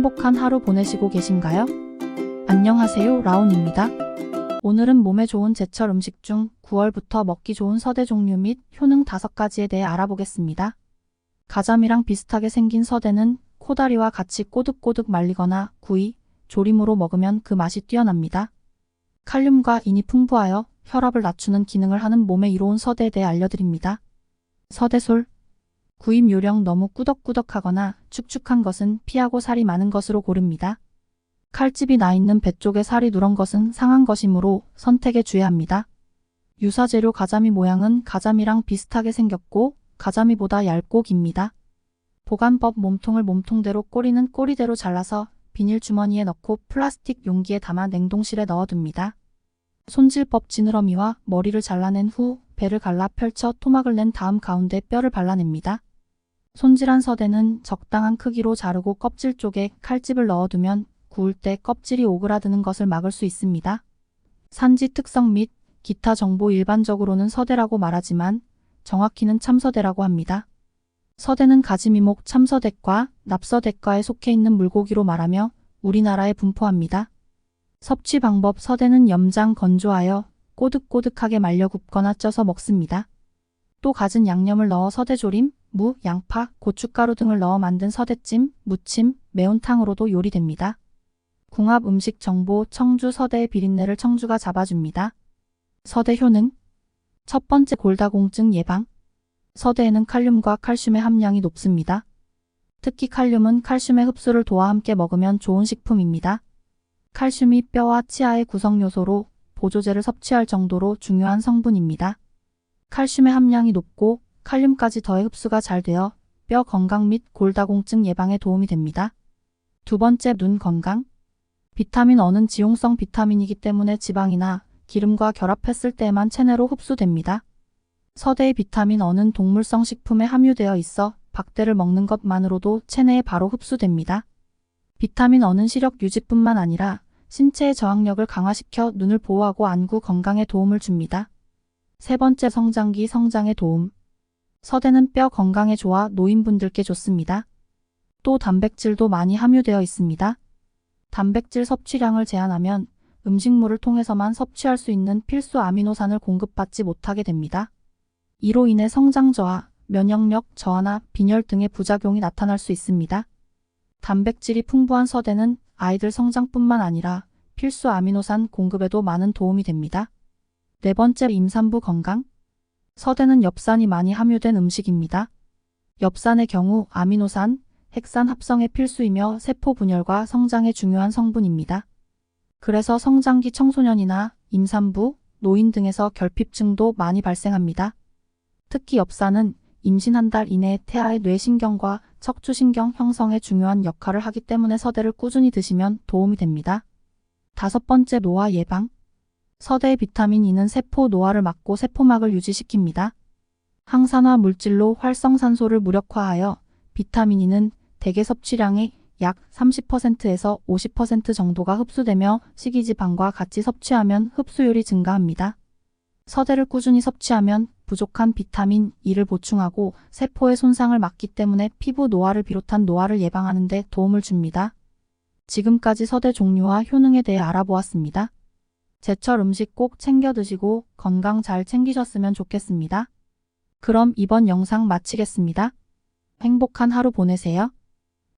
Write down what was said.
행복한 하루 보내시고 계신가요? 안녕하세요. 라온입니다. 오늘은 몸에 좋은 제철 음식 중 9월부터 먹기 좋은 서대 종류 및 효능 5가지에 대해 알아보겠습니다. 가자미랑 비슷하게 생긴 서대는 코다리와 같이 꼬득꼬득 말리거나 구이, 조림으로 먹으면 그 맛이 뛰어납니다. 칼륨과 인이 풍부하여 혈압을 낮추는 기능을 하는 몸에 이로운 서대에 대해 알려드립니다. 서대솔 구입 요령 너무 꾸덕꾸덕하거나 축축한 것은 피하고 살이 많은 것으로 고릅니다. 칼집이 나 있는 배 쪽에 살이 누런 것은 상한 것이므로 선택에 주의합니다. 유사 재료 가자미 모양은 가자미랑 비슷하게 생겼고 가자미보다 얇고 깁니다. 보관법 몸통을 몸통대로 꼬리는 꼬리대로 잘라서 비닐 주머니에 넣고 플라스틱 용기에 담아 냉동실에 넣어둡니다. 손질법 지느러미와 머리를 잘라낸 후 배를 갈라 펼쳐 토막을 낸 다음 가운데 뼈를 발라냅니다. 손질한 서대는 적당한 크기로 자르고 껍질 쪽에 칼집을 넣어두면 구울 때 껍질이 오그라드는 것을 막을 수 있습니다. 산지 특성 및 기타 정보 일반적으로는 서대라고 말하지만 정확히는 참서대라고 합니다. 서대는 가지미목 참서대과 납서대과에 속해 있는 물고기로 말하며 우리나라에 분포합니다. 섭취 방법 서대는 염장 건조하여 꼬득꼬득하게 말려 굽거나 쪄서 먹습니다. 또 갖은 양념을 넣어 서대조림, 무, 양파, 고춧가루 등을 넣어 만든 서대찜, 무침, 매운탕으로도 요리됩니다. 궁합 음식 정보 청주 서대의 비린내를 청주가 잡아줍니다. 서대 효능 첫 번째 골다공증 예방 서대에는 칼륨과 칼슘의 함량이 높습니다. 특히 칼륨은 칼슘의 흡수를 도와 함께 먹으면 좋은 식품입니다. 칼슘이 뼈와 치아의 구성 요소로 보조제를 섭취할 정도로 중요한 성분입니다. 칼슘의 함량이 높고 칼륨까지 더해 흡수가 잘 되어 뼈 건강 및 골다공증 예방에 도움이 됩니다. 두 번째 눈 건강. 비타민 어는 지용성 비타민이기 때문에 지방이나 기름과 결합했을 때에만 체내로 흡수됩니다. 서대의 비타민 어는 동물성 식품에 함유되어 있어 박대를 먹는 것만으로도 체내에 바로 흡수됩니다. 비타민 어는 시력 유지뿐만 아니라 신체의 저항력을 강화시켜 눈을 보호하고 안구 건강에 도움을 줍니다. 세 번째 성장기 성장에 도움. 서대는 뼈 건강에 좋아 노인분들께 좋습니다. 또 단백질도 많이 함유되어 있습니다. 단백질 섭취량을 제한하면 음식물을 통해서만 섭취할 수 있는 필수 아미노산을 공급받지 못하게 됩니다. 이로 인해 성장 저하, 면역력 저하나 빈혈 등의 부작용이 나타날 수 있습니다. 단백질이 풍부한 서대는 아이들 성장뿐만 아니라 필수 아미노산 공급에도 많은 도움이 됩니다. 네 번째 임산부 건강. 서대는 엽산이 많이 함유된 음식입니다. 엽산의 경우 아미노산, 핵산 합성의 필수이며 세포 분열과 성장에 중요한 성분입니다. 그래서 성장기 청소년이나 임산부, 노인 등에서 결핍증도 많이 발생합니다. 특히 엽산은 임신 한 달 이내에 태아의 뇌신경과 척추신경 형성에 중요한 역할을 하기 때문에 서대를 꾸준히 드시면 도움이 됩니다. 다섯 번째 노화 예방. 서대의 비타민 E는 세포 노화를 막고 세포막을 유지시킵니다. 항산화 물질로 활성산소를 무력화하여 비타민 E는 대개 섭취량의 약 30%에서 50% 정도가 흡수되며 식이지방과 같이 섭취하면 흡수율이 증가합니다. 서대를 꾸준히 섭취하면 부족한 비타민 E를 보충하고 세포의 손상을 막기 때문에 피부 노화를 비롯한 노화를 예방하는 데 도움을 줍니다. 지금까지 서대 종류와 효능에 대해 알아보았습니다. 제철 음식 꼭 챙겨 드시고 건강 잘 챙기셨으면 좋겠습니다. 그럼 이번 영상 마치겠습니다. 행복한 하루 보내세요.